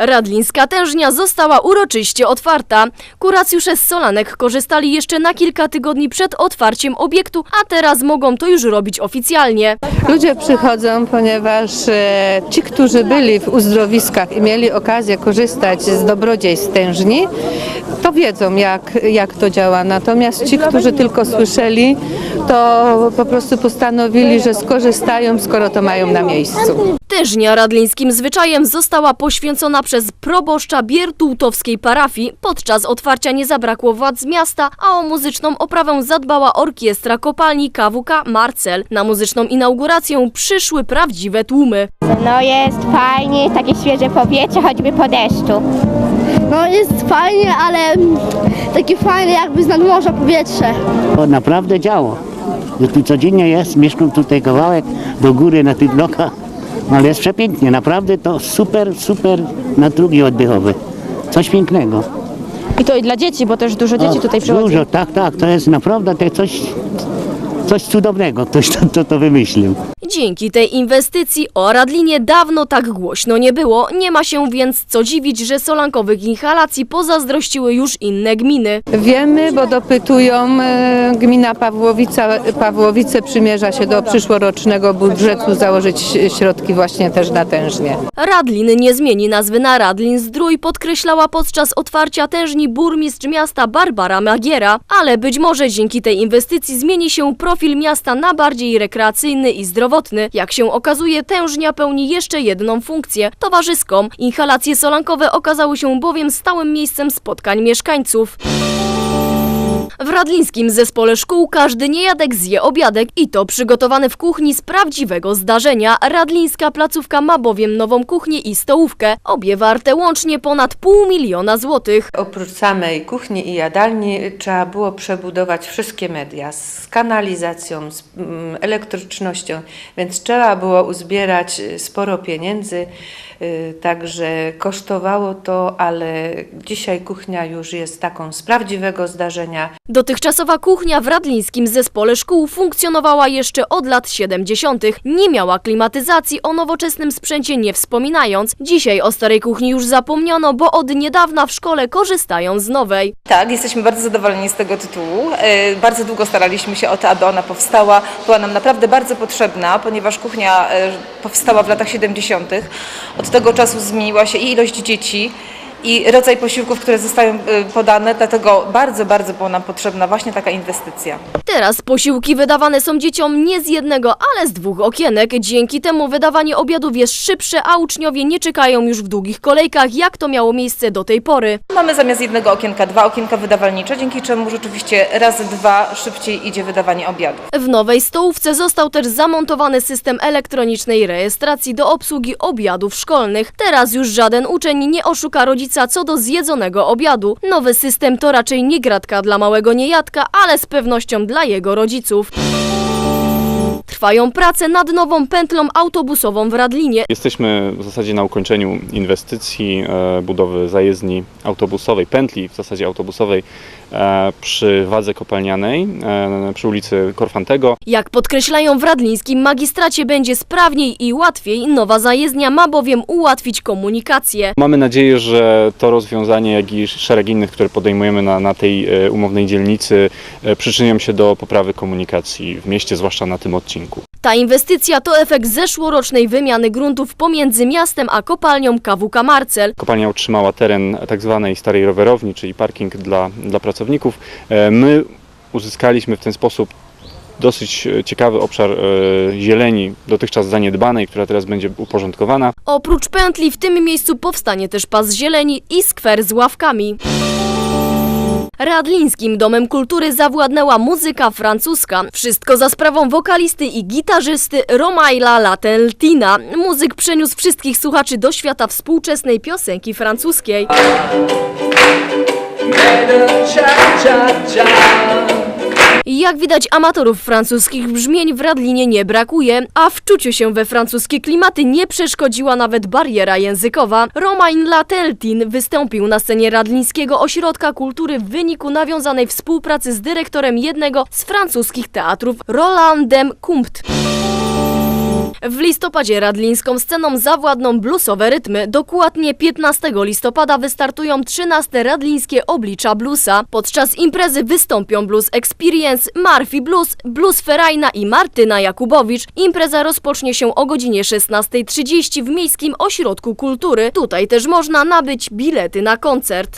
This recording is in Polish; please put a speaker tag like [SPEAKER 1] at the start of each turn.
[SPEAKER 1] Radlińska tężnia została uroczyście otwarta. Kuracjusze z Solanek korzystali jeszcze na kilka tygodni przed otwarciem obiektu, a teraz mogą to już robić oficjalnie.
[SPEAKER 2] Ludzie przychodzą, ponieważ e, ci, którzy byli w uzdrowiskach i mieli okazję korzystać z dobrodziejstw tężni, to wiedzą, jak, jak to działa. Natomiast ci, którzy tylko słyszeli, to po prostu postanowili, że skorzystają, skoro to mają na miejscu.
[SPEAKER 1] Tężnia radlińskim zwyczajem została poświęcona przez proboszcza Biertułtowskiej parafii. Podczas otwarcia nie zabrakło władz miasta, a o muzyczną oprawę zadbała orkiestra kopalni KWK Marcel. Na muzyczną inaugurację przyszły prawdziwe tłumy.
[SPEAKER 3] No jest fajnie, takie świeże powietrze, choćby po deszczu.
[SPEAKER 4] No jest fajnie, ale takie fajne jakby z nadmorza powietrze.
[SPEAKER 5] To naprawdę działo. Że tu codziennie jest, mieszkam tutaj kawałek do góry na tych blokach. No ale jest przepięknie, naprawdę to super, super na drugi oddechowy. Coś pięknego.
[SPEAKER 6] I to i dla dzieci, bo też dużo dzieci tutaj przychodzi.
[SPEAKER 5] Dużo, tak, tak, to jest naprawdę to coś, coś cudownego, ktoś to, to, to wymyślił.
[SPEAKER 1] Dzięki tej inwestycji o Radlinie dawno tak głośno nie było. Nie ma się więc co dziwić, że solankowych inhalacji pozazdrościły już inne gminy.
[SPEAKER 2] Wiemy, bo dopytują, e, gmina Pawłowica, Pawłowice przymierza się do przyszłorocznego budżetu założyć środki właśnie też na tężnie.
[SPEAKER 1] Radlin nie zmieni nazwy na Radlin Zdrój, podkreślała podczas otwarcia tężni burmistrz miasta Barbara Magiera. Ale być może dzięki tej inwestycji zmieni się profil miasta na bardziej rekreacyjny i zdrowotny. Jak się okazuje, tężnia pełni jeszcze jedną funkcję towarzyską. Inhalacje solankowe okazały się bowiem stałym miejscem spotkań mieszkańców. W radlińskim zespole szkół każdy niejadek zje obiadek i to przygotowany w kuchni z prawdziwego zdarzenia. Radlińska placówka ma bowiem nową kuchnię i stołówkę, obie warte łącznie ponad pół miliona złotych.
[SPEAKER 7] Oprócz samej kuchni i jadalni trzeba było przebudować wszystkie media z kanalizacją, z mm, elektrycznością, więc trzeba było uzbierać y, sporo pieniędzy, y, także kosztowało to, ale dzisiaj kuchnia już jest taką z prawdziwego zdarzenia.
[SPEAKER 1] Dotychczasowa kuchnia w radlińskim zespole szkół funkcjonowała jeszcze od lat 70. Nie miała klimatyzacji, o nowoczesnym sprzęcie nie wspominając. Dzisiaj o starej kuchni już zapomniano, bo od niedawna w szkole korzystają z nowej.
[SPEAKER 8] Tak, jesteśmy bardzo zadowoleni z tego tytułu. E, Bardzo długo staraliśmy się o to, aby ona powstała. Była nam naprawdę bardzo potrzebna, ponieważ kuchnia e, powstała w latach 70. Od tego czasu zmieniła się i ilość dzieci, i rodzaj posiłków, które zostają e, podane, dlatego bardzo, bardzo była nam potrzebna właśnie taka inwestycja.
[SPEAKER 1] Teraz posiłki wydawane są dzieciom nie z jednego, ale z dwóch okienek. Dzięki temu wydawanie obiadów jest szybsze, a uczniowie nie czekają już w długich kolejkach, jak to miało miejsce do tej pory.
[SPEAKER 8] Mamy zamiast jednego okienka dwa okienka wydawalnicze, dzięki czemu rzeczywiście razy dwa szybciej idzie wydawanie obiadów.
[SPEAKER 1] W nowej stołówce został też zamontowany system elektronicznej rejestracji do obsługi obiadów szkolnych. Teraz już żaden uczeń nie oszuka rodzica co do zjedzonego obiadu. Nowy system to raczej nie gratka dla małego niejadka, ale z pewnością dla jego rodziców. Trwają prace nad nową pętlą autobusową w Radlinie.
[SPEAKER 9] Jesteśmy w zasadzie na ukończeniu inwestycji e, budowy zajezdni autobusowej, pętli w zasadzie autobusowej e, przy Wadze Kopalnianej, e, przy ulicy Korfantego.
[SPEAKER 1] Jak podkreślają w radlińskim magistracie będzie sprawniej i łatwiej, nowa zajezdnia ma bowiem ułatwić komunikację.
[SPEAKER 9] Mamy nadzieję, że to rozwiązanie, jak i szereg innych, które podejmujemy na, na tej umownej dzielnicy, przyczynią się do poprawy komunikacji w mieście, zwłaszcza na tym odcinku.
[SPEAKER 1] Ta inwestycja to efekt zeszłorocznej wymiany gruntów pomiędzy miastem a kopalnią KWK Marcel.
[SPEAKER 9] Kopalnia utrzymała teren tak zwanej starej rowerowni, czyli parking dla, dla pracowników. E, My uzyskaliśmy w ten sposób dosyć e, ciekawy obszar e, zieleni, dotychczas zaniedbanej, która teraz będzie uporządkowana.
[SPEAKER 1] Oprócz pętli w tym miejscu powstanie też pas zieleni i skwer z ławkami. Radlińskim Domem Kultury zawładnęła muzyka francuska. Wszystko za sprawą wokalisty i gitarzysty Romaila Lateltina. Muzyk przeniósł wszystkich słuchaczy do świata współczesnej piosenki francuskiej. Jak widać, amatorów francuskich brzmień w Radlinie nie brakuje, a w czuciu się we francuskie klimaty nie przeszkodziła nawet bariera językowa. Romain Lateltin wystąpił na scenie Radlińskiego Ośrodka Kultury w wyniku nawiązanej współpracy z dyrektorem jednego z francuskich teatrów, Rolandem Kumpt. W listopadzie radlińską sceną zawładną bluesowe rytmy. Dokładnie 15 listopada wystartują 13 radlińskie oblicza bluesa. Podczas imprezy wystąpią Blues Experience, Marfi Blues, Blues Ferajna i Martyna Jakubowicz. Impreza rozpocznie się o godzinie 16.30 w Miejskim Ośrodku Kultury. Tutaj też można nabyć bilety na koncert.